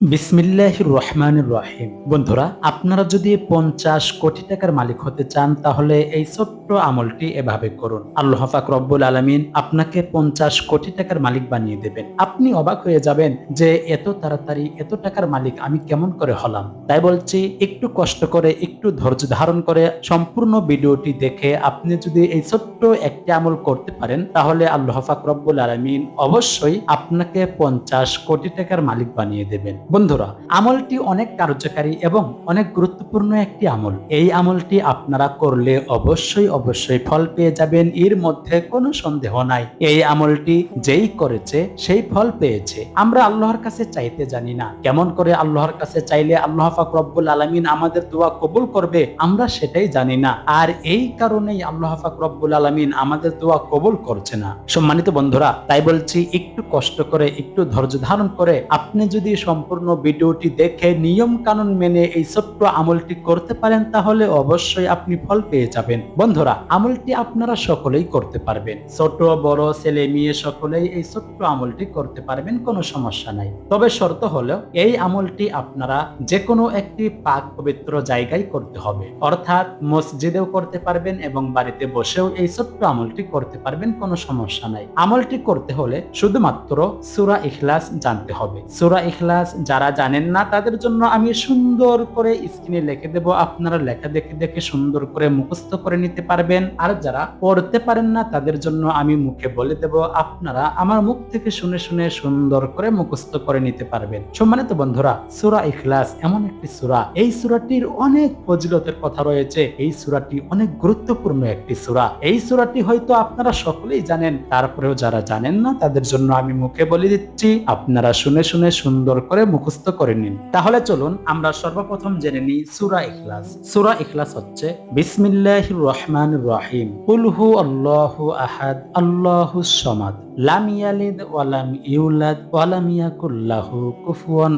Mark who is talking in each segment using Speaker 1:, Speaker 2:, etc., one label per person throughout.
Speaker 1: বিসমিল্লাহ রহমান রহিম। বন্ধুরা, আপনারা যদি পঞ্চাশ কোটি টাকার মালিক হতে চান, তাহলে এই ছোট্ট আমলটি এভাবে করুন। আল্লাহ ফাক রব্বুল আলমিন আপনাকে পঞ্চাশ কোটি টাকার মালিক বানিয়ে দেবেন। আপনি অবাক হয়ে যাবেন যে এত তাড়াতাড়ি এত টাকার মালিক আমি কেমন করে হলাম। তাই বলছি, একটু কষ্ট করে, একটু ধৈর্য ধারণ করে সম্পূর্ণ ভিডিওটি দেখে আপনি যদি এই ছোট্ট একটি আমল করতে পারেন, তাহলে আল্লাহ ফাক রব্বুল আলমিন অবশ্যই আপনাকে পঞ্চাশ কোটি টাকার মালিক বানিয়ে দেবেন। বন্ধুরা, আমলটি অনেক কার্যকারী এবং অনেক গুরুত্বপূর্ণ একটি আমল। এই আমলটি আপনারা করলে অবশ্যই অবশ্যই ফল পেয়ে যাবেন, এর মধ্যে কোনো সন্দেহ নাই। এই আমলটি যেই করেছে, সেই ফল পেয়েছে। আমরা আল্লাহর কাছে চাইতে জানি না। কেমন করে আল্লাহর কাছে চাইলে আল্লাহ পাক রব্বুল আলমিন আমাদের দোয়া কবুল করবে, আমরা সেটাই জানি না। আর এই কারণেই আল্লাহ পাক রব্বুল আলমিন আমাদের দোয়া কবুল করছে না। সম্মানিত বন্ধুরা, তাই বলছি, একটু কষ্ট করে, একটু ধৈর্য ধারণ করে, আপনি যদি সম্পূর্ণ ভিডিওটি দেখে নিয়ম কানুন মেনে এই ছোট্ট আমলটি করতে পারেন, তাহলে অবশ্যই আপনি ফল পেয়ে যাবেন। বন্ধুরা, আমলটি আপনারা সকলেই করতে পারবেন। ছোট, বড়, ছেলে, মেয়ে সকলেই এই ছোট্ট আমলটি করতে পারবেন, কোনো সমস্যা নাই। তবে শর্ত হলো, এই আমলটি আপনারা যে কোনো একটি পাক পবিত্র জায়গায় করতে হবে। অর্থাৎ মসজিদেও করতে পারবেন এবং বাড়িতে বসেও এই ছোট্ট আমলটি করতে পারবেন, কোনো সমস্যা নাই। আমলটি করতে হলে শুধুমাত্র সুরা ইখলাস জানতে হবে। সুরা ইখলাস যারা জানেন না, তাদের জন্য আমি সুন্দর করে স্ক্রিনে লিখে দেব। আপনারা লেখা দেখে দেখে সুন্দর করে মুখস্থ করে নিতে পারবেন। আর যারা পড়তে পারেন না, তাদের জন্য আমি মুখে বলে দেব, আপনারা আমার মুখ থেকে শুনে শুনে সুন্দর করে মুখস্থ করে নিতে পারবেন। সম্মানিত বন্ধুরা, সুরা ইখলাস এমন একটি সুরা। এই সুরাটির অনেক ফজিলতের কথা রয়েছে। এই সুরাটি অনেক গুরুত্বপূর্ণ একটি সুরা। এই সুরাটি হয়তো আপনারা সকলেই জানেন। তারপরেও যারা জানেন না, তাদের জন্য আমি মুখে বলে দিচ্ছি, আপনারা শুনে শুনে সুন্দর করে মুখস্থ করে নিন। তাহলে চলুন আমরা সর্বপ্রথম জেনে নিই সুরা ইখলাস। সুরা ইখলাস হচ্ছে, বিসমিল্লাহির রহমান রহিম। কুলহু আল্লাহু আহাদ, আল্লাহু সমাদ। লাম ইয়ালিদ ওয়ালাম ইউলাদ ওয়ালাম ইয়াকুল্লাহু কুফুয়ান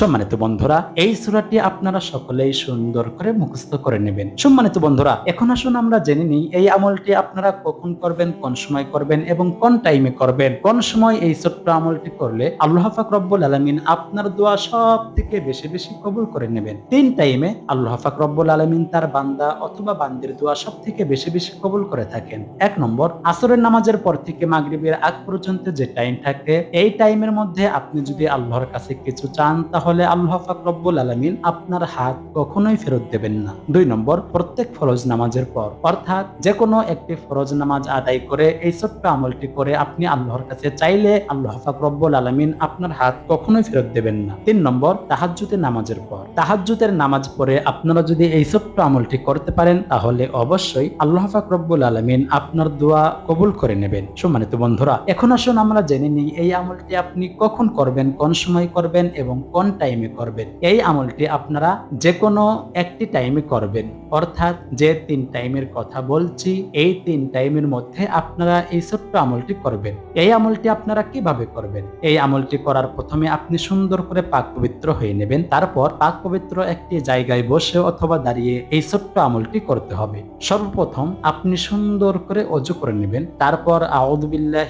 Speaker 1: সম্মানিত বন্ধুরা, এই সূরাটি আপনারা সকলেই সুন্দর করে মুখস্থ করে নেবেন। সম্মানিত বন্ধুরা, এখন আসুন আমরা জেনে নিই, এই আমলটি আপনারা কখন করবেন, কোন সময় করবেন এবং কোন টাইমে করবেন, কোন সময় এই ছোট্ট আমলটি করলে আল্লাহ পাক রব্বুল আলামিন আপনার দোয়া সব থেকে বেশি বেশি কবুল করে নেবেন। তিন টাইমে আল্লাহ পাক রব্বুল আলামিন তার বান্দা অথবা বান্দির দোয়া সব থেকে বেশি বেশি কবুল করে থাকেন। এক নম্বর, আসরের নামাজের পর থেকে মাগরিবের আগ পর্যন্ত যে টাইম থাকে, এই টাইমের মধ্যে আপনি যদি আল্লাহর কাছে কিছু চান, তাহলে আল্লাহ পাক রব্বুল আলামিন আপনার হাত কখনোই ফেরত দেবেন না। দুই নম্বর, প্রত্যেক ফরজ নামাজের পর, অর্থাৎ যে কোনো একটি ফরজ নামাজ আদায় করে এই ছোট্ট আমলটি করে আপনি আল্লাহর কাছে চাইলে আল্লাহ পাক রব্বুল আলামিন আপনার হাত কখনোই ফেরত দেবেন না। তিন নম্বর, তাহাজ্জুদের নামাজের পর। তাহাজ্জুদের নামাজ পড়ে আপনারা যদি এই ছোট্ট আমলটি করতে পারেন, তাহলে অবশ্যই আল্লাহ পাক রব্বুল আলামিন আপনার দোয়া কবুল করে নেবেন। সম্মানিত বন্ধুরা এখন আসুন আমরা জেনে নিই এই আমলটি আপনি কখন করবেন, কোন সময় করবেন এবং কোন টাইমে করবেন। এই আমলটি আপনারা যে কোনো একটি টাইমে করবেন। অর্থাৎ যে তিন টাইমের কথা বলছি, এই তিন টাইমের মধ্যে আপনারা এই ছোট্ট আমলটি করবেন। এই আমলটি আপনারা কীভাবে করবেন? এই আমলটি করার প্রথমে আপনি সুন্দর করে পাক পবিত্র হয়ে নেবেন। তারপর পাক পবিত্র একটি জায়গায় বসে অথবা দাঁড়িয়ে এই ছোট্ট আমলটি করতে হবে। সর্বপ্রথম আপনি সুন্দর করে অজু করে নেবেন। তারপর আউদুবিল্লাহ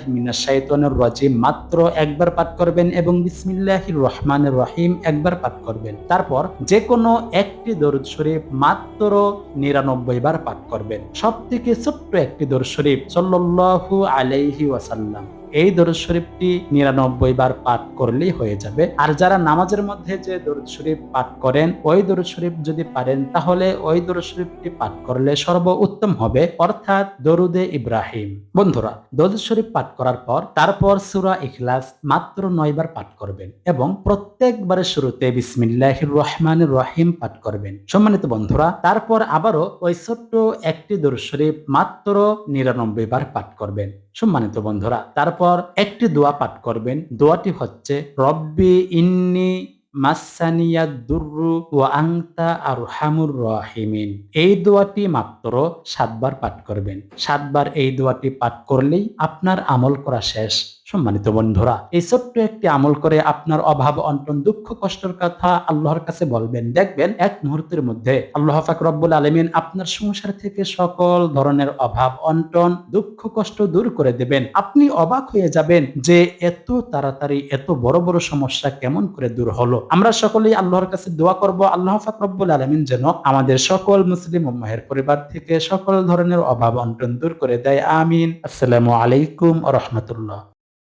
Speaker 1: মাত্র একবার পাঠ করবেন এবং বিসমিল্লাহির রহমানের রহিম একবার পাঠ করবেন। তারপর যে কোনো একটি দরুদ শরীফ মাত্র নিরানব্বই বার পাঠ করবেন। সব থেকে ছোট্ট একটি দরুদ শরীফ সাল্লাল্লাহু আলাইহি ওয়াসাল্লাম। এই দরুদ শরীফটি নিরানব্বই বার পাঠ করলেই হয়ে যাবে। আর যারা নামাজের মধ্যে যে দরুদ শরীফ পাঠ করেন, ওই দরুদ শরীফ যদি পারেন, তাহলে ওই দরুদ শরীফটি পাঠ করলে সর্ব উত্তম হবে, অর্থাৎ দরুদে ইব্রাহিম। বন্ধুরা, দরুদ শরীফ পাঠ করার পর, তারপর সুরা ইখলাস মাত্র নয়বার পাঠ করবেন এবং প্রত্যেকবারের শুরুতে বিসমিল্লাহির রহমানির রহিম পাঠ করবেন। সম্মানিত বন্ধুরা, তারপর আবারও ওই ছোট্ট একটি দরুদ শরীফ মাত্র নিরানব্বই বার পাঠ করবেন। সম্মানিত বন্ধুরা, তারপর একটি দোয়া পাঠ করবেন। দোয়াটি হচ্ছে, রব্বি ইন্নি মাসানিয়া দুর্রু ও আংতা আর হামুর রহিমিন। এই দোয়াটি মাত্র সাতবার পাঠ করবেন। সাতবার এই দোয়াটি পাঠ করলেই আপনার আমল করা শেষ। সম্মানিত বন্ধুরা, এই ছোট্ট একটি আমল করে আপনার অভাব, অন্টন, দুঃখ, কষ্টের কথা আল্লাহর কাছে বলবেন। দেখবেন এক মুহূর্তের মধ্যে আল্লাহ পাক রব্বুল আলমিন আপনার সংসার থেকে সকল ধরনের অভাব, অন্টন, দুঃখ, কষ্ট দূর করে দেবেন। আপনি অবাক হয়ে যাবেন যে এত তাড়াতাড়ি এত বড় বড় সমস্যা কেমন করে দূর হলো। আমরা সকলেই আল্লাহর কাছে দোয়া করব, আল্লাহ পাক রব্বুল আলমিন যেন আমাদের সকল মুসলিম উম্মাহের পরিবার থেকে সকল ধরনের অভাব, অন্টন দূর করে দেয়। আমিন। আসসালামু আলাইকুম রহমতুল্লাহ।